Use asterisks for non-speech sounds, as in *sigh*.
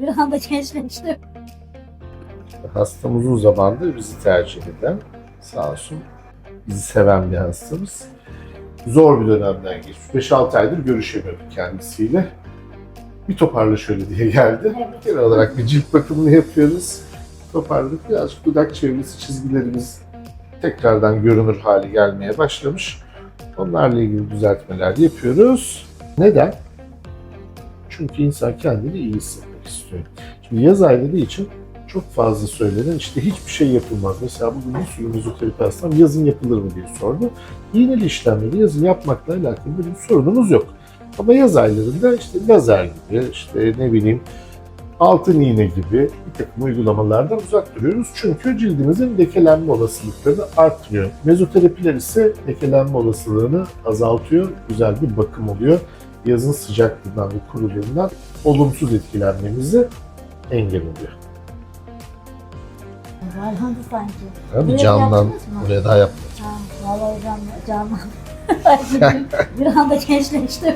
Bir anda gençleştim. Hastamız uzun zamandır bizi tercih eden, sağ olsun bizi seven bir hastamız. Zor bir dönemden geçmiş. 5-6 aydır görüşemiyorduk kendisiyle. Bir toparla şöyle diye geldi. Evet. Genel olarak bir cilt bakımını yapıyoruz. Toparladık. Birazcık dudak çevresi çizgilerimiz tekrardan görünür hale gelmeye başlamış. Onlarla ilgili düzeltmeler yapıyoruz. Neden? Çünkü insan kendini iyi hissetmek istiyor. Şimdi yaz ayları için çok fazla söylenen işte hiçbir şey yapılmaz. Mesela bugün bir sürü mezoterapi hastam yazın yapılır mı diye sordu. İğneli işlemleri yazın yapmakla alakalı bir sorunumuz yok. Ama yaz aylarında işte lazer gibi, işte ne bileyim altın iğne gibi bir takım uygulamalardan uzak duruyoruz. Çünkü cildimizin lekelenme olasılıklarını arttırıyor. Mezoterapiler ise lekelenme olasılığını azaltıyor. Güzel bir bakım oluyor. Yazın sıcaklığından ve kuruluğundan olumsuz etkilenmemizi engelliyor. Rayhan'dı sanki. Abi Buraya canlan, buraya daha yapma. Ha, vallahi canlı, canlı. *laughs* *laughs* bir anda gençleştim.